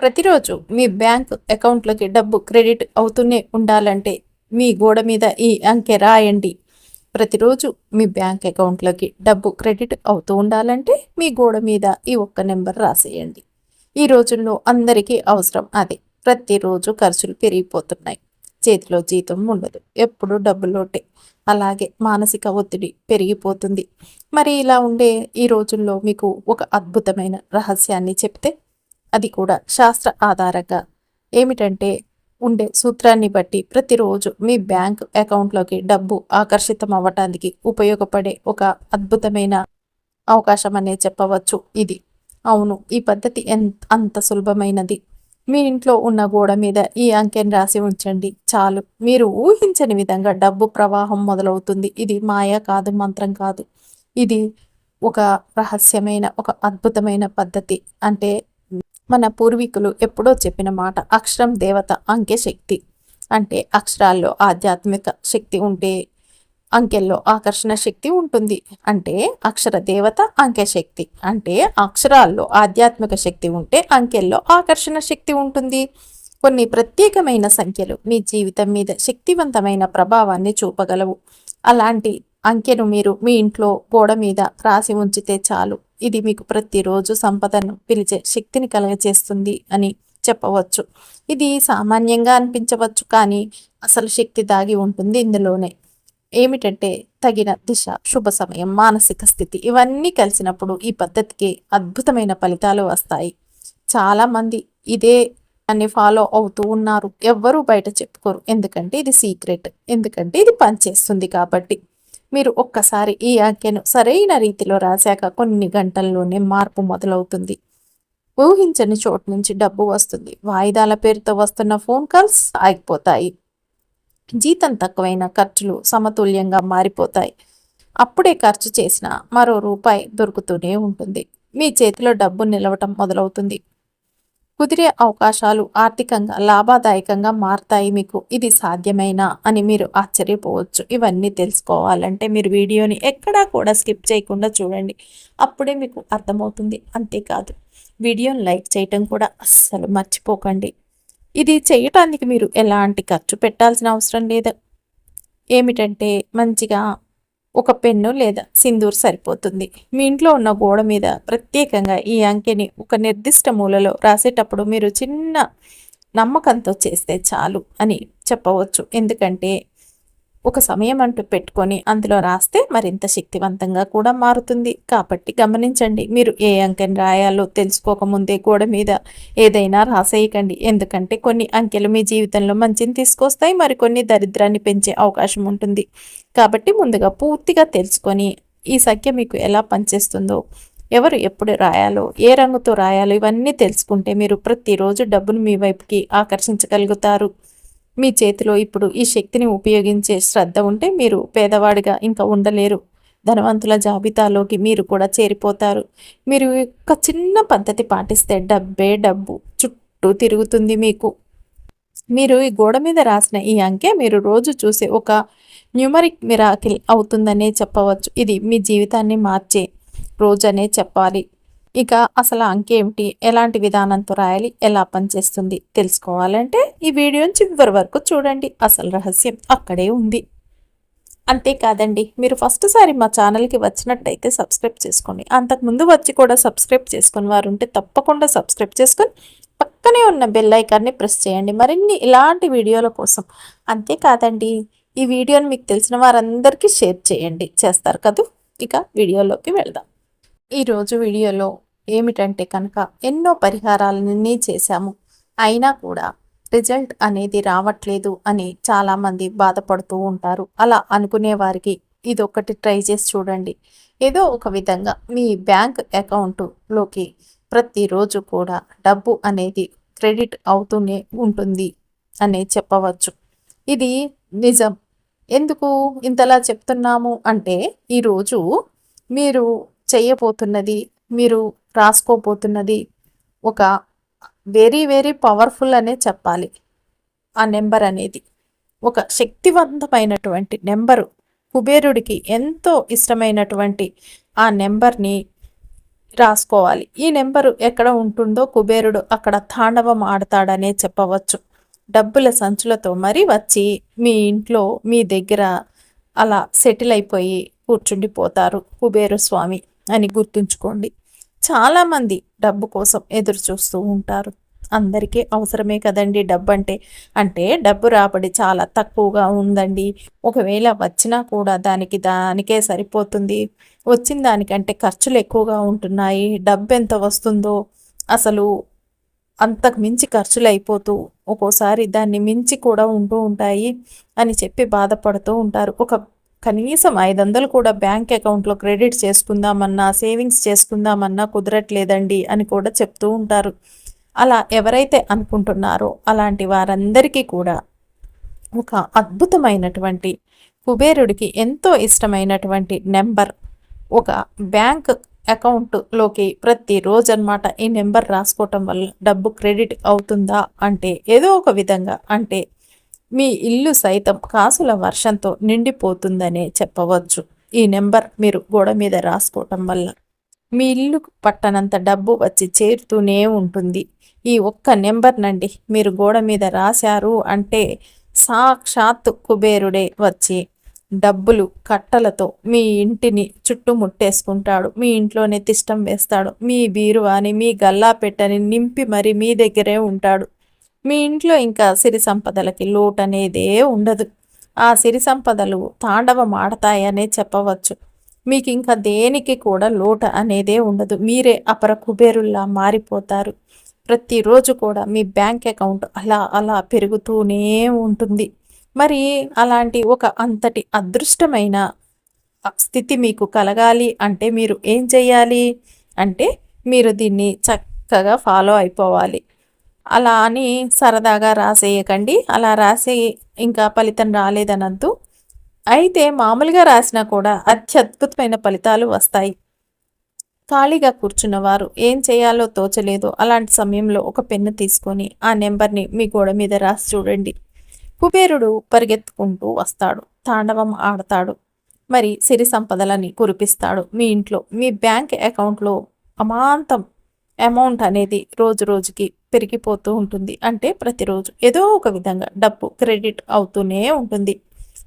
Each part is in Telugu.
ప్రతిరోజు మీ బ్యాంక్ అకౌంట్లోకి డబ్బు క్రెడిట్ అవుతూనే ఉండాలంటే మీ గోడ మీద ఈ అంకె రాయండి. ప్రతిరోజు మీ బ్యాంక్ అకౌంట్లోకి డబ్బు క్రెడిట్ అవుతూ ఉండాలంటే మీ గోడ మీద ఈ ఒక్క నెంబర్ రాసేయండి. ఈ రోజుల్లో అందరికీ అవసరం అదే. ప్రతిరోజు ఖర్చులు పెరిగిపోతున్నాయి. చేతిలో జీతం ఉండదు. ఎప్పుడు డబ్బులోటే అలాగే మానసిక ఒత్తిడి పెరిగిపోతుంది. మరి ఇలా ఉండే ఈ రోజుల్లో మీకు ఒక అద్భుతమైన రహస్యాన్ని చెప్తే అది కూడా శాస్త్ర ఆధారంగా. ఏమిటంటే ఉండే సూత్రాన్ని బట్టి ప్రతిరోజు మీ బ్యాంక్ అకౌంట్లోకి డబ్బు ఆకర్షితం అవ్వటానికి ఉపయోగపడే ఒక అద్భుతమైన అవకాశం అనే చెప్పవచ్చు ఇది. అవును ఈ పద్ధతి ఎంత అంత సులభమైనది. మీ ఇంట్లో ఉన్న గోడ మీద ఈ అంకెని రాసి ఉంచండి. చాలు. మీరు ఊహించని విధంగా డబ్బు ప్రవాహం మొదలవుతుంది. ఇది మాయ కాదు మంత్రం కాదు. ఇది ఒక రహస్యమైన ఒక అద్భుతమైన పద్ధతి. అంటే మన పూర్వీకులు ఎప్పుడో చెప్పిన మాట అక్షరం దేవత అంకె శక్తి. అంటే అక్షరాల్లో ఆధ్యాత్మిక శక్తి ఉంటే అంకెల్లో ఆకర్షణ శక్తి ఉంటుంది. అంటే అక్షర దేవత అంకె శక్తి. అంటే అక్షరాల్లో ఆధ్యాత్మిక శక్తి ఉంటే అంకెల్లో ఆకర్షణ శక్తి ఉంటుంది. కొన్ని ప్రత్యేకమైన సంఖ్యలు మీ జీవితం మీద శక్తివంతమైన ప్రభావాన్ని చూపగలవు. అలాంటి అంకెను మీరు మీ ఇంట్లో గోడ మీద రాసి ఉంచితే చాలు. ఇది మీకు ప్రతిరోజు సంపదను పిలిచే శక్తిని కలగచేస్తుంది అని చెప్పవచ్చు. ఇది సామాన్యంగా అనిపించవచ్చు కానీ అసలు శక్తి దాగి ఉంటుంది ఇందులోనే. ఏమిటంటే తగిన దిశ శుభ సమయం మానసిక స్థితి ఇవన్నీ కలిసినప్పుడు ఈ పద్ధతికి అద్భుతమైన ఫలితాలు వస్తాయి. చాలామంది ఇదే అన్ని ఫాలో అవుతూ ఉన్నారు. ఎవ్వరూ బయట చెప్పుకోరు. ఎందుకంటే ఇది సీక్రెట్. ఎందుకంటే ఇది పనిచేస్తుంది కాబట్టి. మీరు ఒక్కసారి ఈ ఆజ్ఞను సరైన రీతిలో రాశాక కొన్ని గంటల్లోనే మార్పు మొదలవుతుంది. ఊహించని చోటు నుంచి డబ్బు వస్తుంది. వాయిదాల పేరుతో వస్తున్న ఫోన్ కాల్స్ ఆగిపోతాయి. జీతం తక్కువైన ఖర్చులు సమతుల్యంగా మారిపోతాయి. అప్పుడే ఖర్చు చేసిన మరో రూపాయి దొరుకుతూనే ఉంటుంది. మీ చేతిలో డబ్బు నిలవటం మొదలవుతుంది. కుదిరే అవకాశాలు ఆర్థికంగా లాభదాయకంగా మారతాయి మీకు. ఇది సాధ్యమేనా అని మీరు ఆశ్చర్యపోవచ్చు. ఇవన్నీ తెలుసుకోవాలంటే మీరు వీడియోని ఎక్కడా కూడా స్కిప్ చేయకుండా చూడండి. అప్పుడే మీకు అర్థమవుతుంది. అంతేకాదు వీడియోని లైక్ చేయటం కూడా అస్సలు మర్చిపోకండి. ఇది చేయటానికి మీరు ఎలాంటి ఖర్చు పెట్టాల్సిన అవసరం లేదు. ఏమిటంటే మంచిగా ఒక పెన్ను లేదా సింధూర్ సరిపోతుంది. మీ ఇంట్లో ఉన్న గోడ మీద ప్రత్యేకంగా ఈ అంకెని ఒక నిర్దిష్ట మూలలో రాసేటప్పుడు మీరు చిన్న నమ్మకంతో చేస్తే చాలు అని చెప్పవచ్చు. ఎందుకంటే ఒక సమయం అంటూ పెట్టుకొని అందులో రాస్తే మరింత శక్తివంతంగా కూడా మారుతుంది. కాబట్టి గమనించండి మీరు ఏ అంకెని రాయాలో తెలుసుకోకముందే గోడ మీద ఏదైనా రాసేయకండి. ఎందుకంటే కొన్ని అంకెలు మీ జీవితంలో మంచిని తీసుకొస్తాయి మరికొన్ని దరిద్రాన్ని పెంచే అవకాశం ఉంటుంది. కాబట్టి ముందుగా పూర్తిగా తెలుసుకొని ఈ సంఖ్య మీకు ఎలా పనిచేస్తుందో ఎవరు ఎప్పుడు రాయాలో ఏ రంగుతో రాయాలో ఇవన్నీ తెలుసుకుంటే మీరు ప్రతిరోజు డబ్బును మీ వైపుకి ఆకర్షించగలుగుతారు. మీ చేతిలో ఇప్పుడు ఈ శక్తిని ఉపయోగించే శ్రద్ధ ఉంటే మీరు పేదవాడిగా ఇంకా ఉండలేరు. ధనవంతుల జాబితాలోకి మీరు కూడా చేరిపోతారు. మీరు ఒక చిన్న పద్ధతి పాటిస్తే డబ్బే డబ్బు చుట్టూ తిరుగుతుంది మీకు. మీరు ఈ గోడ మీద రాసిన ఈ అంకె మీరు రోజు చూసే ఒక న్యూమరిక్ మిరాకిల్ అవుతుందనే చెప్పవచ్చు. ఇది మీ జీవితాన్ని మార్చే రోజనే చెప్పాలి. ఇక అసలు అంకేమిటి ఎలాంటి విధానంతో రాయాలి? ఎలా పనిచేస్తుంది? తెలుసుకోవాలంటే ఈ వీడియోని చివరి వరకు చూడండి. అసలు రహస్యం అక్కడే ఉంది. అంతేకాదండి మీరు ఫస్ట్ సారి మా ఛానల్కి వచ్చినట్టయితే సబ్స్క్రైబ్ చేసుకోండి. అంతకుముందు వచ్చి కూడా సబ్స్క్రైబ్ చేసుకుని వారు ఉంటే తప్పకుండా సబ్స్క్రైబ్ చేసుకొని పక్కనే ఉన్న బెల్ ఐకాన్ని ప్రెస్ చేయండి. మరిన్ని ఇలాంటి వీడియోల కోసం. అంతేకాదండి ఈ వీడియోని మీకు తెలిసిన వారందరికీ షేర్ చేయండి. చేస్తారు కదూ? ఇక వీడియోలోకి వెళ్దాం. ఈరోజు వీడియోలో ఏమిటంటే కనుక ఎన్నో పరిహారాలన్నీ చేశాము. అయినా కూడా రిజల్ట్ అనేది రావట్లేదు అని చాలామంది బాధపడుతూ ఉంటారు. అలా అనుకునే వారికి ఇది ఒకటి ట్రై చేసి చూడండి. ఏదో ఒక విధంగా మీ బ్యాంక్ అకౌంటులోకి ప్రతిరోజు కూడా డబ్బు అనేది క్రెడిట్ అవుతూనే ఉంటుంది అనే చెప్పవచ్చు. ఇది నిజం. ఎందుకు ఇంతలా చెప్తున్నాము అంటే ఈరోజు మీరు చేయబోతున్నది మీరు రాసుకోబోతున్నది ఒక వెరీ వెరీ పవర్ఫుల్ అనే చెప్పాలి. ఆ నెంబర్ అనేది ఒక శక్తివంతమైనటువంటి నెంబరు. కుబేరుడికి ఎంతో ఇష్టమైనటువంటి ఆ నెంబర్ని రాసుకోవాలి. ఈ నెంబరు ఎక్కడ ఉంటుందో కుబేరుడు అక్కడ తాండవం ఆడతాడనే చెప్పవచ్చు. డబ్బుల సంచులతో మరి వచ్చి మీ ఇంట్లో మీ దగ్గర అలా సెటిల్ అయిపోయి కూర్చుండిపోతారు కుబేరు స్వామి అని గుర్తుంచుకోండి. చాలామంది డబ్బు కోసం ఎదురు చూస్తూ ఉంటారు. అందరికీ అవసరమే కదండి డబ్బు అంటే. అంటే డబ్బు రాబడి చాలా తక్కువగా ఉందండి. ఒకవేళ వచ్చినా కూడా దానికి దానికే సరిపోతుంది. వచ్చిన దానికంటే ఖర్చులు ఎక్కువగా ఉంటున్నాయి. డబ్బు ఎంత వస్తుందో అసలు అంతకు మించి ఖర్చులు అయిపోతూ ఒక్కోసారి దాన్ని మించి కూడా ఉంటూ ఉంటాయి అని చెప్పి బాధపడుతూ ఉంటారు. ఒక కనీసం ఐదు వందలు కూడా బ్యాంక్ అకౌంట్లో క్రెడిట్ చేసుకుందామన్నా సేవింగ్స్ చేసుకుందామన్నా కుదరట్లేదండి అని కూడా చెప్తూ ఉంటారు. అలా ఎవరైతే అనుకుంటున్నారో అలాంటి వారందరికీ కూడా ఒక అద్భుతమైనటువంటి కుబేరుడికి ఎంతో ఇష్టమైనటువంటి నెంబర్ ఒక బ్యాంక్ అకౌంట్లోకి ప్రతిరోజు అనమాట ఈ నెంబర్ రాసుకోవటం వల్ల డబ్బు క్రెడిట్ అవుతుందా అంటే ఏదో ఒక విధంగా అంటే మీ ఇల్లు సైతం కాసుల వర్షంతో నిండిపోతుందనే చెప్పవచ్చు. ఈ నెంబర్ మీరు గోడ మీద రాసుకోవటం వల్ల మీ ఇల్లు పట్టనంత డబ్బు వచ్చి చేరుతూనే ఉంటుంది. ఈ ఒక్క నెంబర్ నండి మీరు గోడ మీద రాశారు అంటే సాక్షాత్ కుబేరుడే వచ్చి డబ్బులు కట్టలతో మీ ఇంటిని చుట్టుముట్టేసుకుంటాడు. మీ ఇంట్లోనే తిష్టం వేస్తాడు. మీ బీరువాని మీ గల్లా పెట్టని నింపి మరి మీ దగ్గరే ఉంటాడు. మీ ఇంట్లో ఇంకా సిరి సంపదలకి లోటు అనేదే ఉండదు. ఆ సిరి సంపదలు తాండవం ఆడతాయనే చెప్పవచ్చు. మీకు ఇంకా దేనికి కూడా లోటు అనేదే ఉండదు. మీరే అపర కుబేరుల్లా మారిపోతారు. ప్రతిరోజు కూడా మీ బ్యాంక్ అకౌంట్ అలా అలా పెరుగుతూనే ఉంటుంది. మరి అలాంటి ఒక అంతటి అదృష్టమైన స్థితి మీకు కలగాలి అంటే మీరు ఏం చేయాలి అంటే మీరు దీన్ని చక్కగా ఫాలో అయిపోవాలి. అలా అని సరదాగా రాసేయకండి. అలా రాసి ఇంకా ఫలితం రాలేదనద్దు. అయితే మామూలుగా రాసినా కూడా అత్యద్భుతమైన ఫలితాలు వస్తాయి. ఖాళీగా కూర్చున్నవారు ఏం చేయాలో తోచలేదు అలాంటి సమయంలో ఒక పెన్ను తీసుకొని ఆ నెంబర్ని మీ గోడ మీద రాసి చూడండి. కుబేరుడు పరిగెత్తుకుంటూ వస్తాడు. తాండవం ఆడతాడు. మరి సిరి సంపదలని కురిపిస్తాడు మీ ఇంట్లో. మీ బ్యాంక్ అకౌంట్లో అమాంతం అమౌంట్ అనేది రోజు రోజుకి పెరిగిపోతూ ఉంటుంది. అంటే ప్రతిరోజు ఏదో ఒక విధంగా డబ్బు క్రెడిట్ అవుతూనే ఉంటుంది.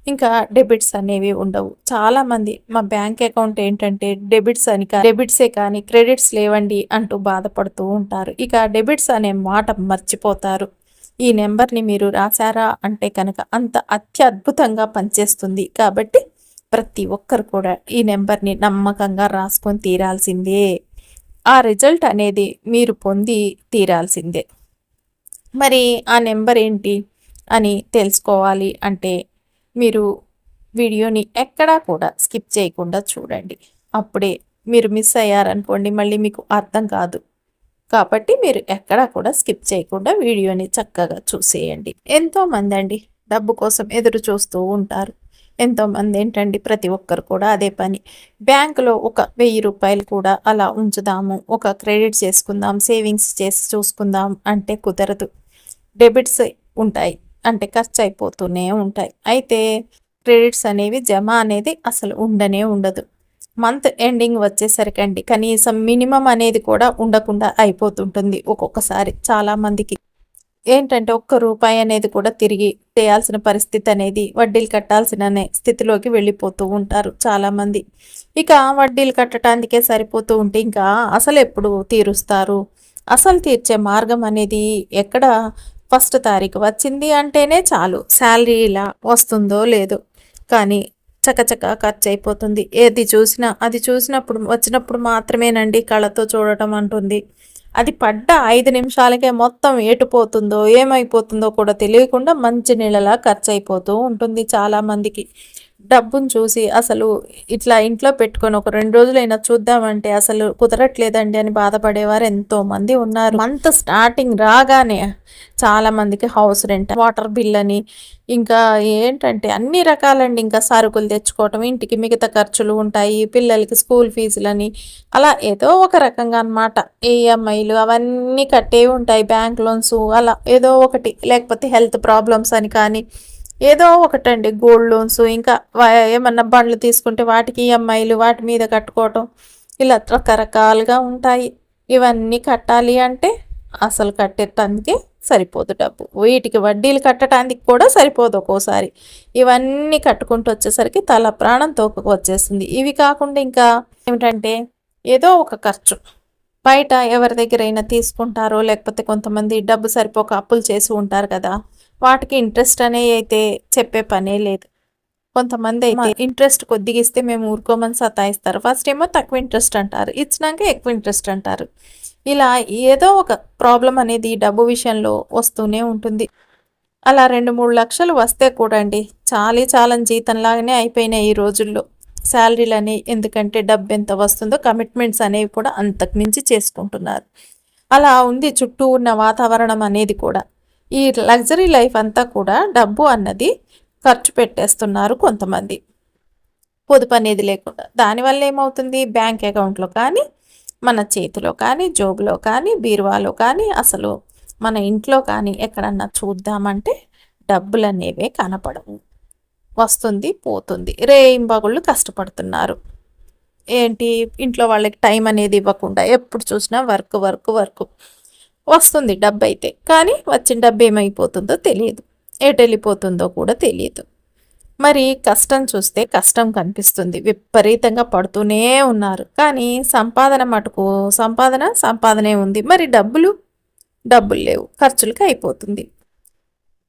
ఇంకా డెబిట్స్ అనేవి ఉండవు. చాలా మంది మా బ్యాంక్ అకౌంట్ ఏంటంటే డెబిట్స్ అని డెబిట్సే కానీ క్రెడిట్స్ లేవండి అంటూ బాధపడుతూ ఉంటారు. ఇక డెబిట్స్ అనే మాట మర్చిపోతారు. ఈ నెంబర్ని మీరు రాశారా అంటే కనుక అంత అత్యద్భుతంగా పనిచేస్తుంది. కాబట్టి ప్రతి ఒక్కరు కూడా ఈ నెంబర్ని నమ్మకంగా రాసుకొని తీరాల్సిందే. ఆ రిజల్ట్ అనేది మీరు పొంది తీరాల్సిందే. మరి ఆ నెంబర్ ఏంటి అని తెలుసుకోవాలి అంటే మీరు వీడియోని ఎక్కడా కూడా స్కిప్ చేయకుండా చూడండి. అప్పుడే మీరు మిస్ అయ్యారనుకోండి మళ్ళీ మీకు అర్థం కాదు. కాబట్టి మీరు ఎక్కడా కూడా స్కిప్ చేయకుండా వీడియోని చక్కగా చూసేయండి. ఎంతోమంది అండి డబ్బు కోసం ఎదురు చూస్తూ ఉంటారు. ఎంతోమంది ఏంటండి? ప్రతి ఒక్కరు కూడా అదే పని. బ్యాంకులో ఒక వెయ్యి రూపాయలు కూడా అలా ఉంచుదాము ఒక క్రెడిట్ చేసుకుందాం సేవింగ్స్ చేసి చూసుకుందాం అంటే కుదరదు. డెబిట్స్ ఉంటాయి అంటే ఖర్చు అయిపోతూనే ఉంటాయి. అయితే క్రెడిట్స్ అనేవి జమ అనేది అసలు ఉండనే ఉండదు. మంత్ ఎండింగ్ వచ్చేసరికండి కనీసం మినిమం అనేది కూడా ఉండకుండా అయిపోతుంటుంది ఒక్కొక్కసారి చాలామందికి. ఏంటంటే ఒక్క రూపాయి అనేది కూడా తిరిగి చేయాల్సిన పరిస్థితి అనేది వడ్డీలు కట్టాల్సిన స్థితిలోకి వెళ్ళిపోతూ ఉంటారు చాలామంది. ఇక వడ్డీలు కట్టడానికే సరిపోతూ ఉంటే ఇంకా అసలు ఎప్పుడు తీరుస్తారు? అసలు తీర్చే మార్గం అనేది ఎక్కడ ఫస్ట్ తారీఖు వచ్చింది అంటేనే చాలు. శాలరీ ఇలా వస్తుందో లేదో. కానీ చకచక ఖర్చు అయిపోతుంది ఏది చూసినా అది చూసినప్పుడు వచ్చినప్పుడు మాత్రమేనండి కళ్ళతో చూడటం అంటుంది. అది పడ్డ ఐదు నిమిషాలకే మొత్తం ఏటుపోతుందో ఏమైపోతుందో కూడా తెలియకుండా మంచి నీళ్ళలా ఖర్చు అయిపోతూ ఉంటుంది చాలామందికి. డబ్బును చూసి అసలు ఇట్లా ఇంట్లో పెట్టుకొని ఒక రెండు రోజులైనా చూద్దామంటే అసలు కుదరట్లేదండి అని బాధపడేవారు ఎంతో మంది ఉన్నారు. మంత్ స్టార్టింగ్ రాగానే చాలా మందికి హౌస్ రెంట్ వాటర్ బిల్ అని ఇంకా ఏంటంటే అన్ని రకాలండి. ఇంకా సరుకులు తెచ్చుకోవటం ఇంటికి మిగతా ఖర్చులు ఉంటాయి పిల్లలకి స్కూల్ ఫీజులని అలా ఏదో ఒక రకంగా అనమాట ఈఎంఐలు అవన్నీ కట్టే ఉంటాయి బ్యాంక్ లోన్స్ అలా ఏదో ఒకటి లేకపోతే హెల్త్ ప్రాబ్లమ్స్ అని కానీ ఏదో ఒకటండి గోల్డ్ లోన్స్ ఇంకా ఏమన్నా బండ్లు తీసుకుంటే వాటికి ఈఎంఐలు వాటి మీద కట్టుకోవటం ఇలా రకరకాలుగా ఉంటాయి. ఇవన్నీ కట్టాలి అంటే అసలు కట్టేటానికి సరిపోదు డబ్బు. వీటికి వడ్డీలు కట్టడానికి కూడా సరిపోదు ఒక్కోసారి. ఇవన్నీ కట్టుకుంటూ వచ్చేసరికి తల ప్రాణం తోకకు వచ్చేస్తుంది. ఇవి కాకుండా ఇంకా ఏమిటంటే ఏదో ఒక ఖర్చు. బయట ఎవరి దగ్గరైనా తీసుకుంటారో లేకపోతే కొంతమంది డబ్బు సరిపోక అప్పులు చేసి ఉంటారు కదా వాటికి ఇంట్రెస్ట్ అనే అయితే చెప్పే పనే లేదు. కొంతమంది అయితే ఇంట్రెస్ట్ కొద్దిగా ఇస్తే మేము ఊరుకోమని సతాయిస్తారు. ఫస్ట్ ఏమో తక్కువ ఇంట్రెస్ట్ అంటారు. ఇచ్చినాక ఎక్కువ ఇంట్రెస్ట్ అంటారు. ఇలా ఏదో ఒక ప్రాబ్లం అనేది డబ్బు విషయంలో వస్తూనే ఉంటుంది. అలా రెండు మూడు లక్షలు వస్తే కూడా అండి చాలీ చాలని జీతంలాగానే అయిపోయినాయి ఈ రోజుల్లో. శాలరీలు అనేవి ఎందుకంటే డబ్బు ఎంత వస్తుందో కమిట్మెంట్స్ అనేవి కూడా అంతకు మించి చేసుకుంటున్నారు. అలా ఉంది చుట్టూ ఉన్న వాతావరణం అనేది కూడా. ఈ లగ్జరీ లైఫ్ అంతా కూడా డబ్బు అన్నది ఖర్చు పెట్టేస్తున్నారు కొంతమంది. పొదుపు అనేది లేకుండా దానివల్ల ఏమవుతుంది? బ్యాంక్ అకౌంట్లో కానీ మన చేతిలో కానీ జోబులో కానీ బీరువాలో కానీ అసలు మన ఇంట్లో కానీ ఎక్కడన్నా చూద్దామంటే డబ్బులు అనేవే కనపడవు. వస్తుంది పోతుంది. రేయింబగుళ్ళు కష్టపడుతున్నారు. ఏంటి? ఇంట్లో వాళ్ళకి టైం అనేది ఇవ్వకుండా ఎప్పుడు చూసినా వర్క్ వర్క్ వర్క్. వస్తుంది డబ్బు అయితే కానీ వచ్చిన డబ్బు ఏమైపోతుందో తెలియదు. ఎటు వెళ్ళిపోతుందో కూడా తెలియదు. మరి కష్టం చూస్తే కష్టం కనిపిస్తుంది. విపరీతంగా పడుతూనే ఉన్నారు. కానీ సంపాదన మటుకు సంపాదన సంపాదనే ఉంది. మరి డబ్బులు? డబ్బులు లేవు. ఖర్చులకి అయిపోతుంది.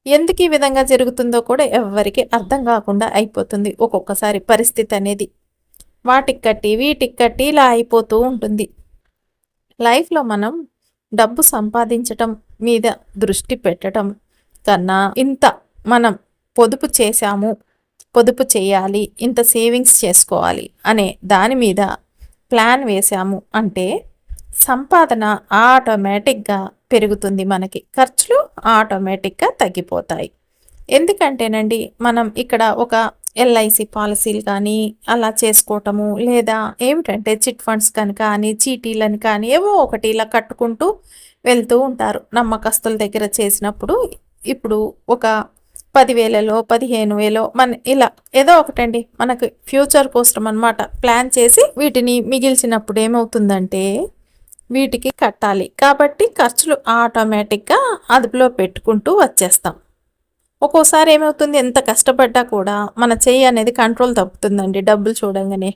ఎందుకు ఈ విధంగా జరుగుతుందో కూడా ఎవరికి అర్థం కాకుండా అయిపోతుంది. ఒక్కొక్కసారి పరిస్థితి అనేది వాటికి కట్టి వీటికి కట్టి ఇలా అయిపోతూ ఉంటుంది. లైఫ్లో మనం డబ్బు సంపాదించటం మీద దృష్టి పెట్టడం కన్నా ఇంత మనం పొదుపు చేశాము పొదుపు చేయాలి ఇంత సేవింగ్స్ చేసుకోవాలి అనే దాని మీద ప్లాన్ వేసాము అంటే సంపాదన ఆటోమేటిక్గా పెరుగుతుంది మనకి. ఖర్చులు ఆటోమేటిక్గా తగ్గిపోతాయి. ఎందుకంటేనండి మనం ఇక్కడ ఒక ఎల్ఐసి పాలసీలు కానీ అలా చేసుకోవటము లేదా ఏమిటంటే చిట్ ఫండ్స్ కానీ కానీ చీటీలని కానీ ఏవో ఒకటి ఇలా కట్టుకుంటూ వెళ్తూ ఉంటారు. నమ్మకస్తుల దగ్గర చేసినప్పుడు ఇప్పుడు ఒక పదివేలలో పదిహేను వేలో మన ఇలా ఏదో ఒకటండి. మనకు ఫ్యూచర్ కోసం అనమాట ప్లాన్ చేసి వీటిని మిగిల్చినప్పుడు ఏమవుతుందంటే వీటికి కట్టాలి. కాబట్టి ఖర్చులు ఆటోమేటిక్గా అదుపులో పెట్టుకుంటూ వచ్చేస్తాం. ఒక్కోసారి ఏమవుతుంది? ఎంత కష్టపడ్డా కూడా మన చెయ్యి అనేది కంట్రోల్ తప్పుతుందండి. డబ్బులు చూడంగానే.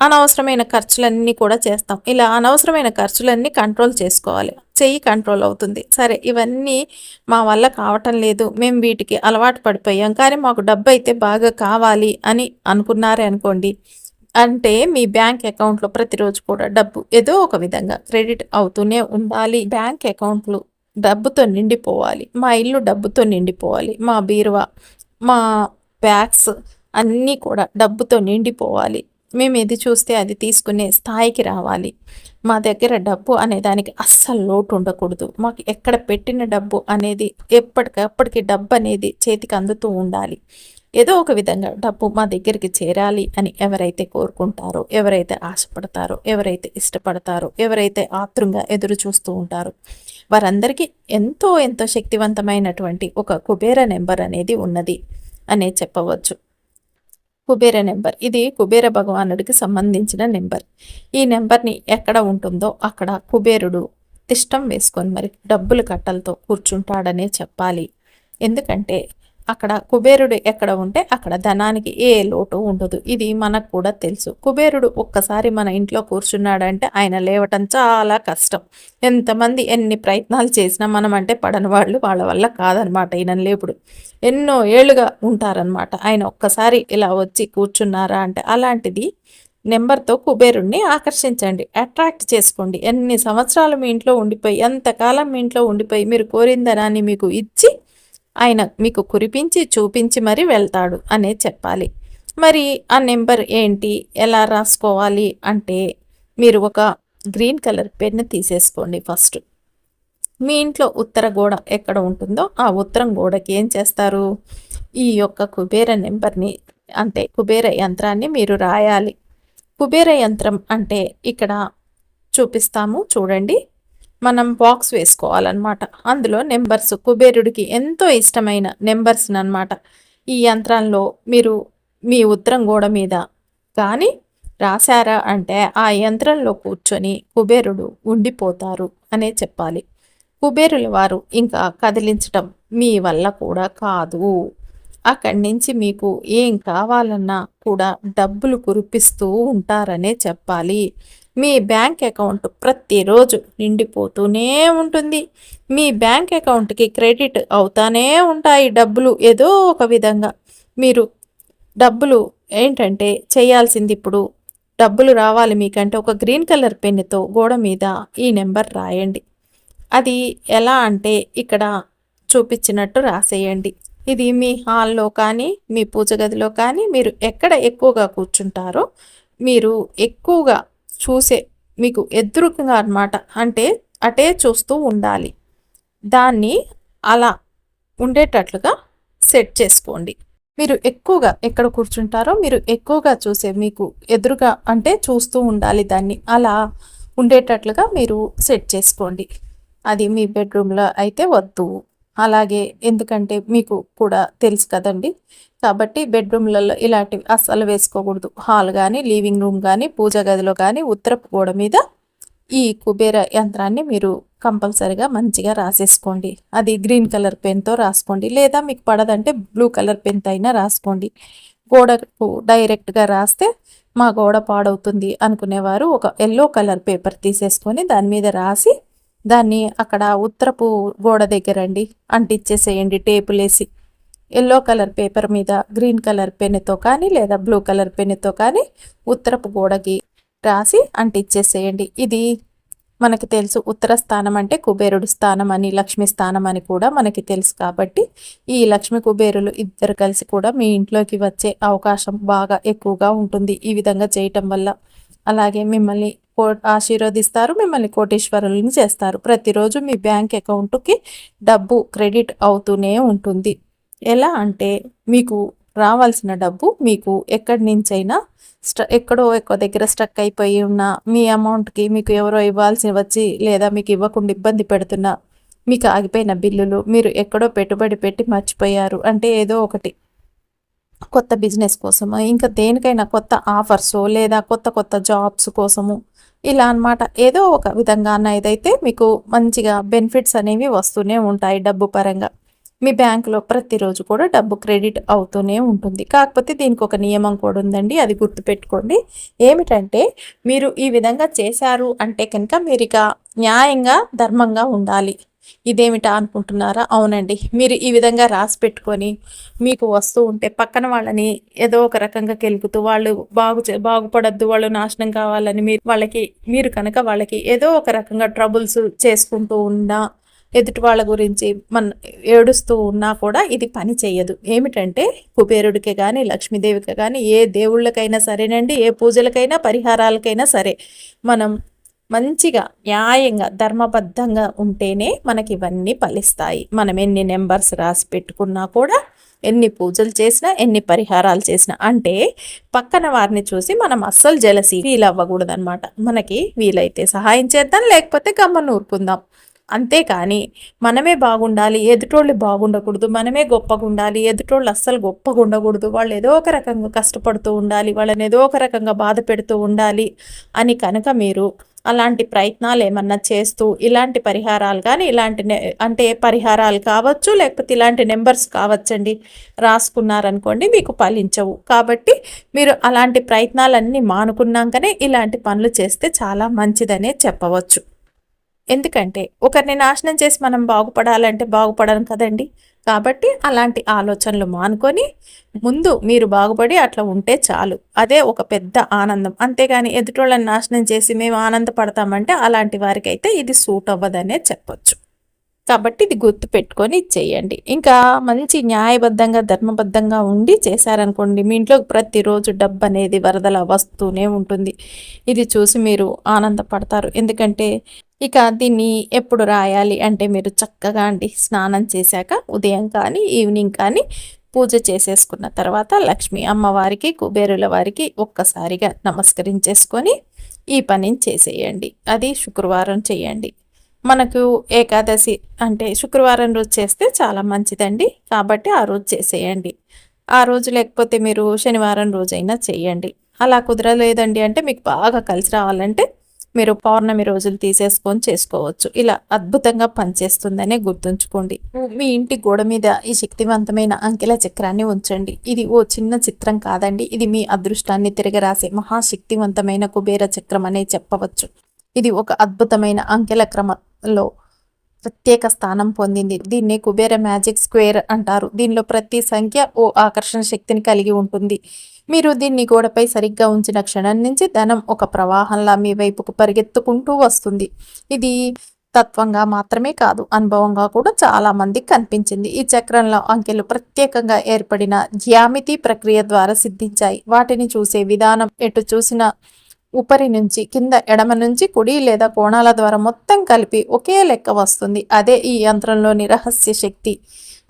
అనవసరమైన ఖర్చులన్నీ కూడా చేస్తాం. ఇలా అనవసరమైన ఖర్చులన్నీ కంట్రోల్ చేసుకోవాలి. చెయ్యి కంట్రోల్ అవుతుంది. సరే ఇవన్నీ మా వల్ల కావటం లేదు. మేము వీటికి అలవాటు పడిపోయాం. కానీ మాకు డబ్బు అయితే బాగా కావాలి అని అనుకున్నారే అనుకోండి. అంటే మీ బ్యాంక్ అకౌంట్లో ప్రతిరోజు కూడా డబ్బు ఏదో ఒక విధంగా క్రెడిట్ అవుతూనే ఉండాలి. బ్యాంక్ అకౌంట్లు డబ్బుతో నిండిపోవాలి. మా ఇల్లు డబ్బుతో నిండిపోవాలి. మా బీరువా మా బ్యాగ్స్ అన్నీ కూడా డబ్బుతో నిండిపోవాలి. మేము ఏది చూస్తే అది తీసుకునే స్థాయికి రావాలి. మా దగ్గర డబ్బు అనే దానికి అస్సలు లోటు ఉండకూడదు. మాకు ఎక్కడ పెట్టిన డబ్బు అనేది ఎప్పటికప్పటికి డబ్బు అనేది చేతికి అందుతూ ఉండాలి. ఏదో ఒక విధంగా డబ్బు మా దగ్గరికి చేరాలి అని ఎవరైతే కోరుకుంటారో ఎవరైతే ఆశపడతారో ఎవరైతే ఇష్టపడతారో ఎవరైతే ఆత్రంగా ఎదురు చూస్తూ ఉంటారో వారందరికీ ఎంతో ఎంతో శక్తివంతమైనటువంటి ఒక కుబేర నెంబర్ అనేది ఉన్నది అనే చెప్పవచ్చు. కుబేర నెంబర్. ఇది కుబేర భగవానుడికి సంబంధించిన నెంబర్. ఈ నెంబర్ని ఎక్కడ ఉంటుందో అక్కడ కుబేరుడు తిష్టం వేసుకొని మరి డబ్బులు కట్టలతో కూర్చుంటాడనే చెప్పాలి. ఎందుకంటే అక్కడ కుబేరుడు ఎక్కడ ఉంటే అక్కడ ధనానికి ఏ లోటు ఉండదు. ఇది మనకు కూడా తెలుసు. కుబేరుడు ఒక్కసారి మన ఇంట్లో కూర్చున్నాడంటే ఆయన లేవటం చాలా కష్టం. ఎంతమంది ఎన్ని ప్రయత్నాలు చేసినా మనం అంటే పడని వాళ్ళు వాళ్ళ వల్ల కాదనమాట ఈయన లేపుడు. ఎన్నో ఏళ్ళుగా ఉంటారనమాట. ఆయన ఒక్కసారి ఇలా వచ్చి కూర్చున్నారా అంటే అలాంటిది నెంబర్తో కుబేరుణ్ణి ఆకర్షించండి. అట్రాక్ట్ చేసుకోండి. ఎన్ని సంవత్సరాలు మీ ఇంట్లో ఉండిపోయి ఎంతకాలం మీ ఇంట్లో ఉండిపోయి మీరు కోరిందనాన్ని మీకు ఇచ్చి ఆయన మీకు కురిపించి చూపించి మరి వెళ్తాడు అనే చెప్పాలి. మరి ఆ నెంబర్ ఏంటి? ఎలా రాసుకోవాలి? అంటే మీరు ఒక గ్రీన్ కలర్ పెన్ తీసేసుకోండి ఫస్ట్. మీ ఇంట్లో ఉత్తర గోడ ఎక్కడ ఉంటుందో ఆ ఉత్తరం గోడకి ఏం చేస్తారు? ఈ యొక్క కుబేర నెంబర్ని అంటే కుబేర యంత్రాన్ని మీరు రాయాలి. కుబేర యంత్రం అంటే ఇక్కడ చూపిస్తాము చూడండి. మనం బాక్స్ వేసుకోవాలన్నమాట. అందులో నెంబర్స్ కుబేరుడికి ఎంతో ఇష్టమైన నెంబర్స్ని అనమాట ఈ యంత్రంలో మీరు మీ ఉత్తరం గోడ మీద కానీ రాశారా అంటే ఆ యంత్రంలో కూర్చొని కుబేరుడు ఉండిపోతారు అనే చెప్పాలి. కుబేరుల వారు ఇంకా కదిలించటం మీ వల్ల కూడా కాదు. అక్కడి నుంచి మీకు ఏం కావాలన్నా కూడా డబ్బులు కురిపిస్తూ ఉంటారనే చెప్పాలి. మీ బ్యాంక్ అకౌంట్ ప్రతిరోజు నిండిపోతూనే ఉంటుంది. మీ బ్యాంక్ అకౌంట్కి క్రెడిట్ అవుతానే ఉంటాయి డబ్బులు ఏదో ఒక విధంగా. మీరు డబ్బులు ఏంటంటే చేయాల్సింది ఇప్పుడు డబ్బులు రావాలి మీకంటే ఒక గ్రీన్ కలర్ పెన్నుతో గోడ మీద ఈ నెంబర్ రాయండి. అది ఎలా అంటే ఇక్కడ చూపించినట్టు రాసేయండి. ఇది మీ హాల్లో కానీ మీ పూజ గదిలో కానీ మీరు ఎక్కడ ఎక్కువగా కూర్చుంటారో మీరు ఎక్కువగా చూసే మీకు ఎదురుగా అనమాట అంటే అటే చూస్తూ ఉండాలి. దాన్ని అలా ఉండేటట్లుగా సెట్ చేసుకోండి. మీరు ఎక్కువగా ఎక్కడ కూర్చుంటారో మీరు ఎక్కువగా చూసే మీకు ఎదురుగా అంటే చూస్తూ ఉండాలి దాన్ని. అలా ఉండేటట్లుగా మీరు సెట్ చేసుకోండి. అది మీ బెడ్రూమ్లో అయితే వద్దు. అలాగే ఎందుకంటే మీకు కూడా తెలుసు కదండి. కాబట్టి బెడ్రూమ్లలో ఇలాంటివి అస్సలు వేసుకోకూడదు. హాల్ కానీ లివింగ్ రూమ్ కానీ పూజ గదిలో కానీ ఉత్తరపు గోడ మీద ఈ కుబేర యంత్రాన్ని మీరు కంపల్సరిగా మంచిగా రాసేసుకోండి. అది గ్రీన్ కలర్ పెన్తో రాసుకోండి. లేదా మీకు పడదంటే బ్లూ కలర్ పెన్తో అయినా రాసుకోండి. గోడకు డైరెక్ట్గా రాస్తే మా గోడ పాడవుతుంది అనుకునేవారు ఒక ఎల్లో కలర్ పేపర్ తీసేసుకొని దాని మీద రాసి దాన్ని అక్కడ ఉత్తరపు గోడ దగ్గరండి అంటించేసేయండి టేపులేసి. ఎల్లో కలర్ పేపర్ మీద గ్రీన్ కలర్ పెన్నుతో కానీ లేదా బ్లూ కలర్ పెన్నుతో కానీ ఉత్తరపు గోడకి రాసి అంటించేసేయండి ఇది మనకి తెలుసు ఉత్తర స్థానం అంటే కుబేరుడు స్థానం అని లక్ష్మి స్థానం అని కూడా మనకి తెలుసు కాబట్టి ఈ లక్ష్మి కుబేరులు ఇద్దరు కలిసి కూడా మీ ఇంట్లోకి వచ్చే అవకాశం బాగా ఎక్కువగా ఉంటుంది ఈ విధంగా చేయటం వల్ల. అలాగే మిమ్మల్ని కో ఆశీర్వదిస్తారు మిమ్మల్ని కోటీశ్వరులను చేస్తారు. ప్రతిరోజు మీ బ్యాంక్ అకౌంట్కి డబ్బు క్రెడిట్ అవుతూనే ఉంటుంది. ఎలా అంటే మీకు రావాల్సిన డబ్బు మీకు ఎక్కడి నుంచైనా స్ట ఎక్కడో ఎక్కువ దగ్గర స్ట్రక్ అయిపోయి ఉన్న మీ అమౌంట్కి మీకు ఎవరో ఇవ్వాల్సి వచ్చి లేదా మీకు ఇవ్వకుండా ఇబ్బంది పెడుతున్నా మీకు ఆగిపోయిన బిల్లులు మీరు ఎక్కడో పెట్టుబడి పెట్టి మర్చిపోయారు అంటే ఏదో ఒకటి. కొత్త బిజినెస్ కోసము? ఇంకా దేనికైనా కొత్త ఆఫర్స్ లేదా కొత్త కొత్త జాబ్స్ కోసము? ఇలా అనమాట ఏదో ఒక విధంగా ఏదైతే మీకు మంచిగా బెనిఫిట్స్ అనేవి వస్తూనే ఉంటాయి డబ్బు పరంగా. మీ బ్యాంకులో ప్రతిరోజు కూడా డబ్బు క్రెడిట్ అవుతూనే ఉంటుంది. కాకపోతే దీనికి ఒక నియమం కూడా ఉందండి. అది గుర్తుపెట్టుకోండి. ఏమిటంటే మీరు ఈ విధంగా చేశారు అంటే కనుక మీరు ఇక న్యాయంగా ధర్మంగా ఉండాలి. ఇదేమిటా అనుకుంటున్నారా? అవునండి. మీరు ఈ విధంగా రాసి పెట్టుకొని మీకు వస్తూ ఉంటే పక్కన వాళ్ళని ఏదో ఒక రకంగా కెలుపుతూ వాళ్ళు బాగు బాగుపడద్దు వాళ్ళు నాశనం కావాలని మీరు వాళ్ళకి మీరు కనుక వాళ్ళకి ఏదో ఒక రకంగా ట్రబుల్స్ చేసుకుంటూ ఉన్నా ఎదుటి వాళ్ళ గురించి మన ఏడుస్తూ ఉన్నా కూడా ఇది పని చేయదు ఏమిటంటే కుబేరుడికి కానీ లక్ష్మీదేవికి కానీ ఏ దేవుళ్ళకైనా సరేనండి ఏ పూజలకైనా పరిహారాలకైనా సరే మనం మంచిగా న్యాయంగా ధర్మబద్ధంగా ఉంటేనే మనకి ఇవన్నీ ఫలిస్తాయి. మనం ఎన్ని నెంబర్స్ రాసి పెట్టుకున్నా కూడా ఎన్ని పూజలు చేసినా ఎన్ని పరిహారాలు చేసినా అంటే పక్కన వారిని చూసి మనం అస్సలు జలసి ఫీల్ అవ్వకూడదు అనమాట మనకి వీలైతే సహాయం చేద్దాం లేకపోతే గమ్మను ఊరుకుందాం. అంతేకాని మనమే బాగుండాలి ఎదుటోళ్ళు బాగుండకూడదు మనమే గొప్పగా ఉండాలి ఎదుటోళ్ళు అస్సలు గొప్పగా ఉండకూడదు వాళ్ళు ఏదో ఒక రకంగా కష్టపడుతూ ఉండాలి వాళ్ళని ఏదో ఒక రకంగా బాధ పెడుతూ ఉండాలి అని కనుక మీరు అలాంటి ప్రయత్నాలు ఏమన్నా చేస్తూ ఇలాంటి పరిహారాలు కానీ ఇలాంటి అంటే పరిహారాలు కావచ్చు లేకపోతే ఇలాంటి నెంబర్స్ కావచ్చండి రాసుకున్నారనుకోండి మీకు ఫలించవు. కాబట్టి మీరు అలాంటి ప్రయత్నాలన్నీ మానుకున్నాకనే ఇలాంటి పనులు చేస్తే చాలా మంచిదనే చెప్పవచ్చు. ఎందుకంటే ఒకరిని నాశనం చేసి మనం బాగుపడాలంటే బాగుపడను కదండి. కాబట్టి అలాంటి ఆలోచనలు మానుకొని ముందు మీరు బాగుపడి అట్లా ఉంటే చాలు. అదే ఒక పెద్ద ఆనందం. అంతేగాని ఎదుటోళ్ళని నాశనం చేసి మేము ఆనందపడతామంటే అలాంటి వారికి అయితే ఇది సూట్ అవ్వదనే చెప్పొచ్చు. కాబట్టి ఇది గుర్తు పెట్టుకొని చేయండి. ఇంకా మంచి న్యాయబద్ధంగా ధర్మబద్ధంగా ఉండి చేశారనుకోండి మీ ఇంట్లో ప్రతిరోజు డబ్బు అనేది వరదల వస్తూనే ఉంటుంది. ఇది చూసి మీరు ఆనందపడతారు. ఎందుకంటే ఇక దీన్ని ఎప్పుడు రాయాలి అంటే మీరు చక్కగా అండి స్నానం చేశాక ఉదయం కానీ ఈవినింగ్ కానీ పూజ చేసేసుకున్న తర్వాత లక్ష్మి అమ్మవారికి కుబేరుల వారికి ఒక్కసారిగా నమస్కరించేసుకొని ఈ పనిని చేసేయండి. అది శుక్రవారం చేయండి. మనకు ఏకాదశి అంటే శుక్రవారం రోజు చేస్తే చాలా మంచిదండి. కాబట్టి ఆ రోజు చేసేయండి. ఆ రోజు లేకపోతే మీరు శనివారం రోజైనా చేయండి. అలా కుదరలేదండి అంటే మీకు బాగా కలిసి రావాలంటే మీరు పౌర్ణమి రోజులు తీసేసుకొని చేసుకోవచ్చు. ఇలా అద్భుతంగా పనిచేస్తుందనే గుర్తుంచుకోండి. మీ ఇంటి గోడ మీద ఈ శక్తివంతమైన అంకెల చక్రాన్ని ఉంచండి. ఇది ఓ చిన్న చిత్రం కాదండి. ఇది మీ అదృష్టాన్ని తిరగరాసే మహాశక్తివంతమైన కుబేర చక్రం అనే చెప్పవచ్చు. ఇది ఒక అద్భుతమైన అంకెల క్రమంలో ప్రత్యేక స్థానం పొందింది. దీన్ని కుబేర మ్యాజిక్ స్క్వేర్ అంటారు. దీనిలో ప్రతి సంఖ్య ఓ ఆకర్షణ శక్తిని కలిగి ఉంటుంది. మీరు దీన్ని గోడపై సరిగ్గా ఉంచిన క్షణం నుంచి ధనం ఒక ప్రవాహంలా మీ వైపుకు పరిగెత్తుకుంటూ వస్తుంది. ఇది తత్వంగా మాత్రమే కాదు అనుభవంగా కూడా చాలా మందికి కనిపించింది. ఈ చక్రంలో అంకెలు ప్రత్యేకంగా ఏర్పడిన జ్యామితి ప్రక్రియ ద్వారా సిద్ధించాయి. వాటిని చూసే విధానం ఎటు చూసిన ఉపరి నుంచి కింద ఎడమ నుంచి కుడి లేదా కోణాల ద్వారా మొత్తం కలిపి ఒకే లెక్క వస్తుంది. అదే ఈ యంత్రంలోని రహస్య శక్తి.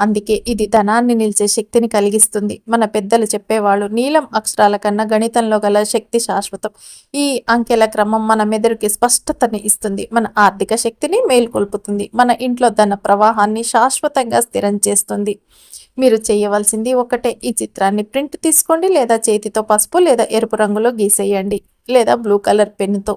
అందుకే ఇది ధనాన్ని నిలిచే శక్తిని కలిగిస్తుంది. మన పెద్దలు చెప్పేవాళ్ళు నీలం అక్షరాల కన్నా గణితంలో గల శక్తి శాశ్వతం. ఈ అంకెల క్రమం మన మెదడుకి స్పష్టతని ఇస్తుంది. మన ఆర్థిక శక్తిని మేల్కొల్పుతుంది. మన ఇంట్లో ధన ప్రవాహాన్ని శాశ్వతంగా స్థిరం చేస్తుంది. మీరు చేయవలసింది ఒకటే. ఈ చిత్రాన్ని ప్రింట్ తీసుకోండి లేదా చేతితో పసుపు లేదా ఎరుపు రంగులో గీసేయండి లేదా బ్లూ కలర్ పెన్నుతో.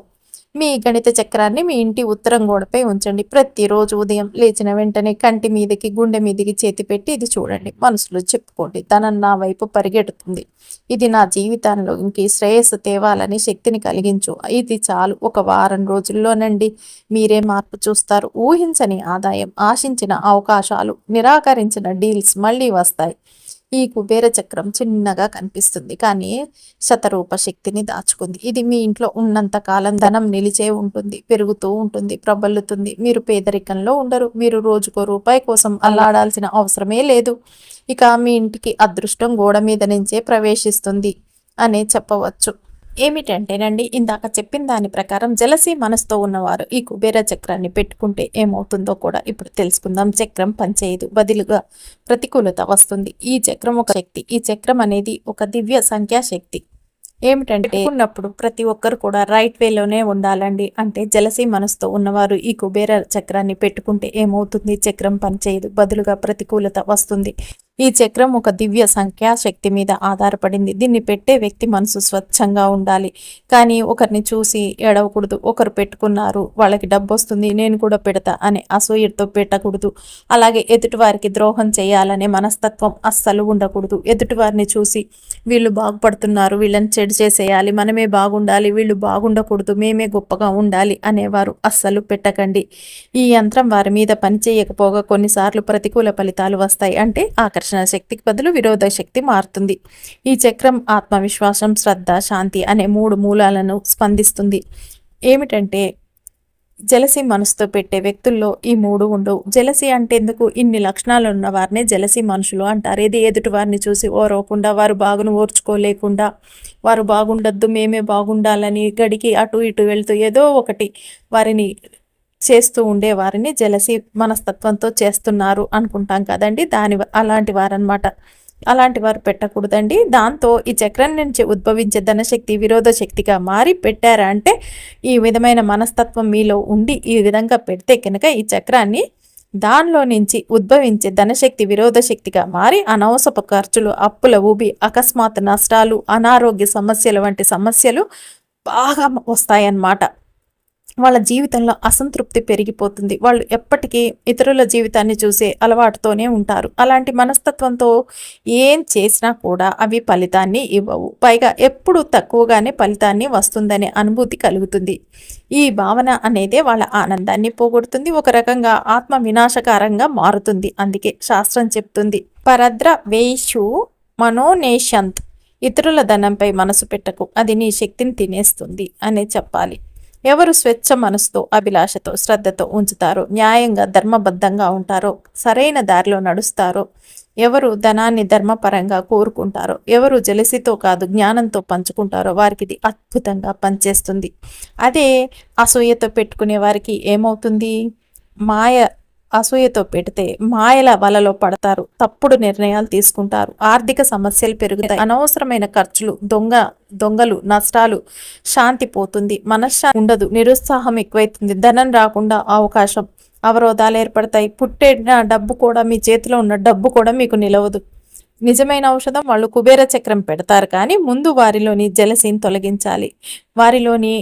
మీ గణిత చక్రాన్ని మీ ఇంటి ఉత్తరం గోడపై ఉంచండి. ప్రతిరోజు ఉదయం లేచిన వెంటనే కంటి మీదకి గుండె మీదకి చేతి పెట్టి ఇది చూడండి. మనసులో చెప్పుకోండి. తన నా వైపు పరిగెడుతుంది. ఇది నా జీవితంలో ఇంకే శ్రేయస్సు తేవాలని శక్తిని కలిగించు. ఇది చాలు. ఒక వారం రోజుల్లోనండి. మీరే మార్పు చూస్తారు. ఊహించని ఆదాయం ఆశించిన అవకాశాలు నిరాకరించిన డీల్స్ మళ్ళీ వస్తాయి. ఈ కుబేర చక్రం చిన్నగా కనిపిస్తుంది. కానీ శతరూప శక్తిని దాచుకుంది. ఇది మీ ఇంట్లో ఉన్నంత కాలం ధనం నిలిచే ఉంటుంది. పెరుగుతూ ఉంటుంది. ప్రబల్లుతుంది మీరు పేదరికంలో ఉండరు. మీరు రోజుకో రూపాయి కోసం అల్లాడాల్సిన అవసరమే లేదు. ఇక మీ ఇంటికి అదృష్టం గోడ మీద నుంచే ప్రవేశిస్తుంది అనే చెప్పవచ్చు. ఏమిటంటేనండి ఇందాక చెప్పిన దాని ప్రకారం జలసి మనసుతో ఉన్నవారు ఈ కుబేర చక్రాన్ని పెట్టుకుంటే ఏమవుతుందో కూడా ఇప్పుడు తెలుసుకుందాం. చక్రం పనిచేయదు బదులుగా ప్రతికూలత వస్తుంది. ఈ చక్రం ఒక శక్తి ఈ చక్రం అనేది ఒక దివ్య సంఖ్యా శక్తి. ఏమిటంటే ఉన్నప్పుడు ప్రతి ఒక్కరు కూడా రైట్ వేలోనే ఉండాలండి. అంటే జలసి మనసుతో ఉన్నవారు ఈ కుబేర చక్రాన్ని పెట్టుకుంటే ఏమవుతుంది? చక్రం పనిచేయదు బదులుగా ప్రతికూలత వస్తుంది. ఈ చక్రం ఒక దివ్య సంఖ్యా శక్తి మీద ఆధారపడింది. దీన్ని పెట్టే వ్యక్తి మనసు స్వచ్ఛంగా ఉండాలి. కానీ ఒకరిని చూసి ఎడవకూడదు ఒకరు పెట్టుకున్నారు. వాళ్ళకి డబ్బు వస్తుంది. నేను కూడా పెడతా అనే అసూయతో పెట్టకూడదు. అలాగే ఎదుటివారికి ద్రోహం చేయాలనే మనస్తత్వం అస్సలు ఉండకూడదు. ఎదుటివారిని చూసి వీళ్ళు బాగుపడుతున్నారు. వీళ్ళని చెడు చేసేయాలి. మనమే బాగుండాలి. వీళ్ళు బాగుండకూడదు. మేమే గొప్పగా ఉండాలి అనేవారు అస్సలు పెట్టకండి. ఈ యంత్రం వారి మీద పనిచేయకపోగా కొన్నిసార్లు ప్రతికూల ఫలితాలు వస్తాయి. అంటే ఆకర్షణ ఆకర్షణ శక్తికి బదులు విరోధ శక్తి మారుతుంది. ఈ చక్రం ఆత్మవిశ్వాసం శ్రద్ధ శాంతి అనే మూడు మూలాలను స్పందిస్తుంది. ఏమిటంటే జలసి మనసుతో పెట్టే వ్యక్తుల్లో ఈ మూడు ఉండవు. జలసి అంటే ఎందుకు? ఇన్ని లక్షణాలు ఉన్న వారినే జలసి మనుషులు అంటారు. ఇది ఎదుటి వారిని చూసి ఓరవకుండా వారు బాగును ఓర్చుకోలేకుండా వారు బాగుండద్దు మేమే బాగుండాలని గడికి అటు ఇటు వెళ్తూ ఏదో ఒకటి వారిని చేస్తూ ఉండే వారిని జలసి మనస్తత్వంతో చేస్తున్నారు అనుకుంటాం కదండి. దాని అలాంటి వారనమాట అలాంటి వారు పెట్టకూడదండి. దాంతో ఈ చక్రం నుంచి ఉద్భవించే ధనశక్తి విరోధ శక్తిగా మారి పెట్టారా అంటే ఈ విధమైన మనస్తత్వం మీలో ఉండి ఈ విధంగా పెడితే కనుక ఈ చక్రాన్ని దానిలో నుంచి ఉద్భవించే ధనశక్తి విరోధ శక్తిగా మారి అనవసరపు ఖర్చులు అప్పుల ఊబి అకస్మాత్ నష్టాలు అనారోగ్య సమస్యలు వంటి సమస్యలు బాగా వస్తాయన్నమాట. వాళ్ళ జీవితంలో అసంతృప్తి పెరిగిపోతుంది. వాళ్ళు ఎప్పటికీ ఇతరుల జీవితాన్ని చూసే అలవాటుతోనే ఉంటారు. అలాంటి మనస్తత్వంతో ఏం చేసినా కూడా అవి ఫలితాన్ని ఇవ్వవు. పైగా ఎప్పుడు తక్కువగానే ఫలితాన్ని వస్తుందనే అనుభూతి కలుగుతుంది. ఈ భావన అనేదే వాళ్ళ ఆనందాన్ని పోగొడుతుంది. ఒక రకంగా ఆత్మ వినాశకారంగా మారుతుంది. అందుకే శాస్త్రం చెప్తుంది పరద్ర వేషు మనోనేషంత్ ఇతరుల ధనంపై మనసు పెట్టకు. అది నీ శక్తిని తినేస్తుంది అనే చెప్పాలి. ఎవరు స్వేచ్ఛ మనసుతో అభిలాషతో శ్రద్ధతో ఉంచుతారో న్యాయంగా ధర్మబద్ధంగా ఉంటారో సరైన దారిలో నడుస్తారో ఎవరు ధనాన్ని ధర్మపరంగా కోరుకుంటారో ఎవరు జలసితో కాదు జ్ఞానంతో పంచుకుంటారో వారికి ఇది అద్భుతంగా పనిచేస్తుంది. అదే అసూయతో పెట్టుకునే వారికి ఏమవుతుంది? మాయ అసూయతో పెడితే మాయల వలలో పడతారు. తప్పుడు నిర్ణయాలు తీసుకుంటారు. ఆర్థిక సమస్యలు పెరుగుతాయి. అనవసరమైన ఖర్చులు దొంగ దొంగలు నష్టాలు శాంతి పోతుంది. మనశ్శాంతి ఉండదు. నిరుత్సాహం ఎక్కువైతుంది. ధనం రాకుండా అవకాశం అవరోధాలు ఏర్పడతాయి. పుట్టిన డబ్బు కూడా మీ చేతిలో ఉన్న డబ్బు కూడా మీకు నిలవదు. నిజమైన ఔషధం వాళ్ళు కుబేర చక్రం పెడతారు. కానీ ముందు వారిలోని జలసీని తొలగించాలి. వారిలోని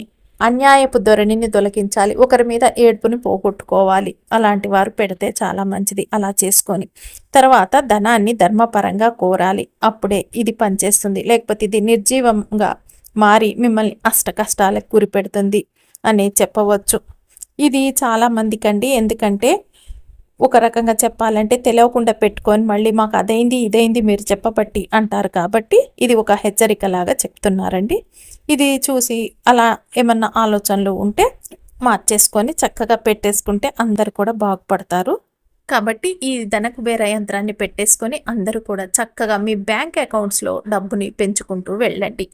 అన్యాయపు ధోరణిని తొలగించాలి. ఒకరి మీద ఏడుపుని పోగొట్టుకోవాలి. అలాంటి వారు పెడితే చాలా మంచిది. అలా చేసుకొని. తర్వాత ధనాన్ని ధర్మపరంగా కోరాలి. అప్పుడే ఇది పనిచేస్తుంది. లేకపోతే ఇది నిర్జీవంగా మారి మిమ్మల్ని అష్ట కష్టాలకు గురిపెడుతుంది అని చెప్పవచ్చు. ఇది చాలా మందికండి. ఎందుకంటే ఒక రకంగా చెప్పాలంటే తెలియకుండా పెట్టుకొని మళ్ళీ మాకు అదైంది ఇదైంది మీరు చెప్పబట్టి అంటారు కాబట్టి ఇది ఒక హెచ్చరికలాగా చెప్తున్నారండి. ఇది చూసి అలా ఏమన్నా ఆలోచనలు ఉంటే మార్చేసుకొని చక్కగా పెట్టేసుకుంటే అందరు కూడా బాగుపడతారు. కాబట్టి ఈ ధన బేర యంత్రాన్ని పెట్టేసుకొని అందరూ కూడా చక్కగా మీ బ్యాంక్ అకౌంట్స్లో డబ్బుని పెంచుకుంటూ వెళ్ళండి.